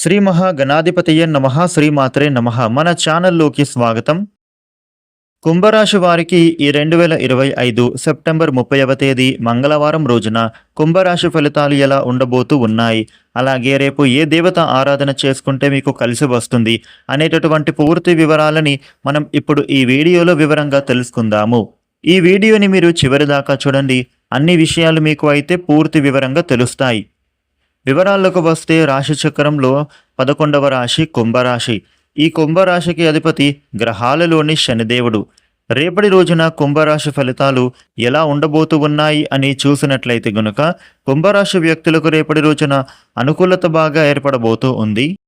శ్రీ మహాగణాధిపతయ నమ శ్రీమాత్రే నమ. మన ఛానల్లోకి స్వాగతం. కుంభరాశి వారికి ఈ రెండు వేల ఇరవై ఐదు సెప్టెంబర్ ముప్పైవ తేదీ మంగళవారం రోజున కుంభరాశి ఫలితాలు ఎలా ఉండబోతూ ఉన్నాయి? అలాగే రేపు ఏ దేవత ఆరాధన చేసుకుంటే మీకు కలిసి వస్తుంది అనేటటువంటి పూర్తి వివరాలని మనం ఇప్పుడు ఈ వీడియోలో వివరంగా తెలుసుకుందాము. ఈ వీడియోని మీరు చివరి దాకా చూడండి. అన్ని విషయాలు మీకు అయితే పూర్తి వివరంగా తెలుస్తాయి. వివరాల్లోకి వస్తే రాశి చక్రంలో పదకొండవ రాశి కుంభరాశి. ఈ కుంభరాశికి అధిపతి గ్రహాలలోని శనిదేవుడు. రేపటి రోజున కుంభరాశి ఫలితాలు ఎలా ఉండబోతూ ఉన్నాయి అని చూసినట్లయితే గనుక కుంభరాశి వ్యక్తులకు రేపటి రోజున అనుకూలత బాగా ఏర్పడబోతూ ఉంది.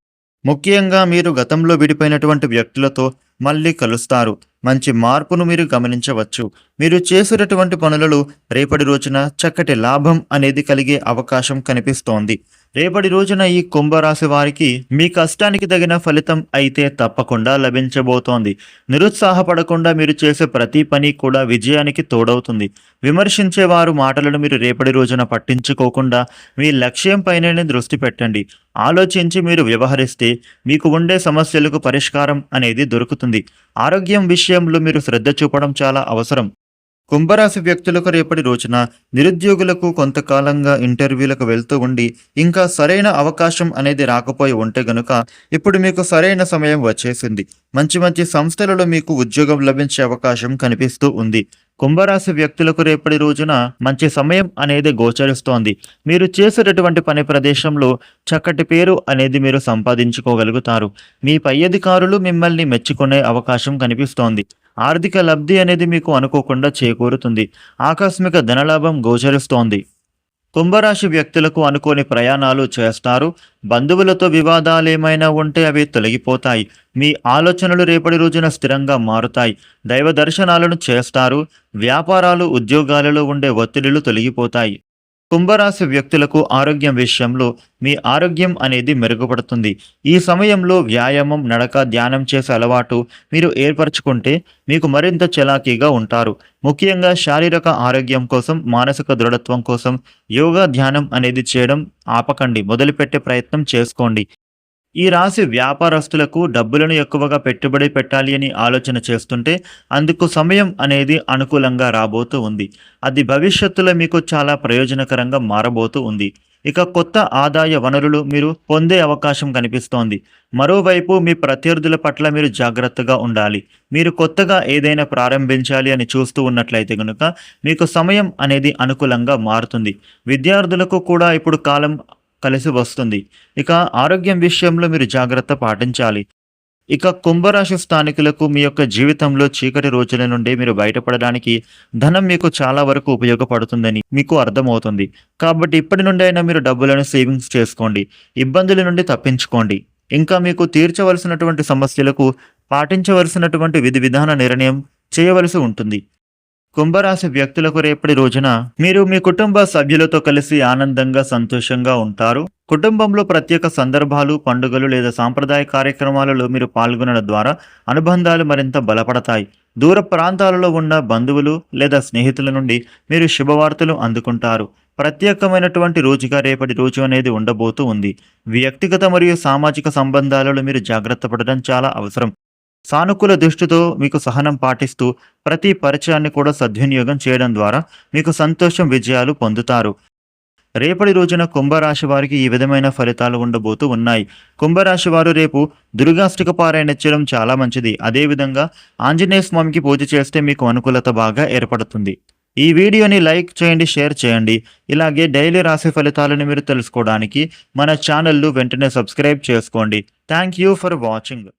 ముఖ్యంగా మీరు గతంలో విడిపోయినటువంటి వ్యక్తులతో మళ్ళీ కలుస్తారు. మంచి మార్పును మీరు గమనించవచ్చు. మీరు చేసేటటువంటి పనులలో రేపటి రోజున చక్కటి లాభం అనేది కలిగే అవకాశం కనిపిస్తోంది. రేపటి రోజున ఈ కుంభరాశి వారికి మీ కష్టానికి తగిన ఫలితం అయితే తప్పకుండా లభించబోతోంది. నిరుత్సాహపడకుండా మీరు చేసే ప్రతి పని కూడా విజయానికి తోడవుతుంది. విమర్శించే వారు మాటలను మీరు రేపటి రోజున పట్టించుకోకుండా మీ లక్ష్యం పైననే దృష్టి పెట్టండి. ఆలోచించి మీరు వ్యవహరిస్తే మీకు ఉండే సమస్యలకు పరిష్కారం అనేది దొరుకుతుంది. ఆరోగ్యం విషయంలో మీరు శ్రద్ధ చూపడం చాలా అవసరం. కుంభరాశి వ్యక్తులకు రేపటి రోజున నిరుద్యోగులకు కొంతకాలంగా ఇంటర్వ్యూలకు వెళ్తూ ఉండి ఇంకా సరైన అవకాశం అనేది రాకపోయి ఉంటే గనుక ఇప్పుడు మీకు సరైన సమయం వచ్చేసింది. మంచి మంచి సంస్థలలో మీకు ఉద్యోగం లభించే అవకాశం కనిపిస్తూ ఉంది. కుంభరాశి వ్యక్తులకు రేపటి రోజున మంచి సమయం అనేది గోచరిస్తోంది. మీరు చేసేటటువంటి పని ప్రదేశంలో చక్కటి పేరు అనేది మీరు సంపాదించుకోగలుగుతారు. మీ పై అధికారులు మిమ్మల్ని మెచ్చుకునే అవకాశం కనిపిస్తోంది. ఆర్థిక లబ్ధి అనేది మీకు అనుకోకుండా చేకూరుతుంది. ఆకస్మిక ధనలాభం గోచరిస్తోంది. కుంభరాశి వ్యక్తులకు అనుకోని ప్రయాణాలు చేస్తారు. బంధువులతో వివాదాలు ఏమైనా ఉంటే అవి తొలగిపోతాయి. మీ ఆలోచనలు రేపటి రోజున స్థిరంగా మారుతాయి. దైవ దర్శనాలను చేస్తారు. వ్యాపారాలు ఉద్యోగాలలో ఉండే ఒత్తిడిలు తొలగిపోతాయి. కుంభరాశి వ్యక్తులకు ఆరోగ్యం విషయంలో మీ ఆరోగ్యం అనేది మెరుగుపడుతుంది. ఈ సమయంలో వ్యాయామం నడక ధ్యానం చేసే అలవాటు మీరు ఏర్పరచుకుంటే మీకు మరింత చలాకీగా ఉంటారు. ముఖ్యంగా శారీరక ఆరోగ్యం కోసం మానసిక దృఢత్వం కోసం యోగా ధ్యానం అనేది చేయడం ఆపకండి. మొదలుపెట్టే ప్రయత్నం చేసుకోండి. ఈ రాశి వ్యాపారస్తులకు డబ్బులను ఎక్కువగా పెట్టుబడి పెట్టాలి అని ఆలోచన చేస్తుంటే అందుకు సమయం అనేది అనుకూలంగా రాబోతూ ఉంది. అది భవిష్యత్తులో మీకు చాలా ప్రయోజనకరంగా మారబోతూ ఉంది. ఇక కొత్త ఆదాయ వనరులు మీరు పొందే అవకాశం కనిపిస్తోంది. మరోవైపు మీ ప్రత్యర్థుల పట్ల మీరు జాగ్రత్తగా ఉండాలి. మీరు కొత్తగా ఏదైనా ప్రారంభించాలి అని చూస్తూ ఉన్నట్లయితే కనుక మీకు సమయం అనేది అనుకూలంగా మారుతుంది. విద్యార్థులకు కూడా ఇప్పుడు కాలం కలిసి వస్తుంది. ఇక ఆరోగ్యం విషయంలో మీరు జాగ్రత్త పాటించాలి. ఇక కుంభరాశి స్థానికులకు మీ యొక్క జీవితంలో చీకటి రోజుల నుండి మీరు బయటపడడానికి ధనం మీకు చాలా వరకు ఉపయోగపడుతుందని మీకు అర్థమవుతుంది. కాబట్టి ఇప్పటి నుండి అయినా మీరు డబ్బులను సేవింగ్స్ చేసుకోండి. ఇబ్బందుల నుండి తప్పించుకోండి. ఇంకా మీకు తీర్చవలసినటువంటి సమస్యలకు పాటించవలసినటువంటి విధి విధాన నిర్ణయం చేయవలసి ఉంటుంది. కుంభరాశి వ్యక్తులకు రేపటి రోజున మీరు మీ కుటుంబ సభ్యులతో కలిసి ఆనందంగా సంతోషంగా ఉంటారు. కుటుంబంలో ప్రత్యేక సందర్భాలు పండుగలు లేదా సాంప్రదాయ కార్యక్రమాలలో మీరు పాల్గొనడం ద్వారా అనుబంధాలు మరింత బలపడతాయి. దూర ప్రాంతాలలో ఉన్న బంధువులు లేదా స్నేహితుల నుండి మీరు శుభవార్తలు అందుకుంటారు. ప్రత్యేకమైనటువంటి రోజుగా రేపటి రోజు అనేది ఉండబోతూ ఉంది. వ్యక్తిగత మరియు సామాజిక సంబంధాలలో మీరు జాగ్రత్త పడడం చాలా అవసరం. సానుకూల దృష్టితో మీకు సహనం పాటిస్తూ ప్రతి పరిచయాన్ని కూడా సద్వినియోగం చేయడం ద్వారా మీకు సంతోషం విజయాలు పొందుతారు. రేపటి రోజున కుంభరాశి వారికి ఈ విధమైన ఫలితాలు ఉండబోతూ ఉన్నాయి. కుంభరాశి వారు రేపు దుర్గాష్టిక పారాయణించడం చాలా మంచిది. అదేవిధంగా ఆంజనేయ స్వామికి పూజ చేస్తే మీకు అనుకూలత బాగా ఏర్పడుతుంది. ఈ వీడియోని లైక్ చేయండి షేర్ చేయండి. ఇలాగే డైలీ రాశి ఫలితాలను మీరు తెలుసుకోవడానికి మన ఛానల్ను వెంటనే సబ్స్క్రైబ్ చేసుకోండి. Thank you for watching.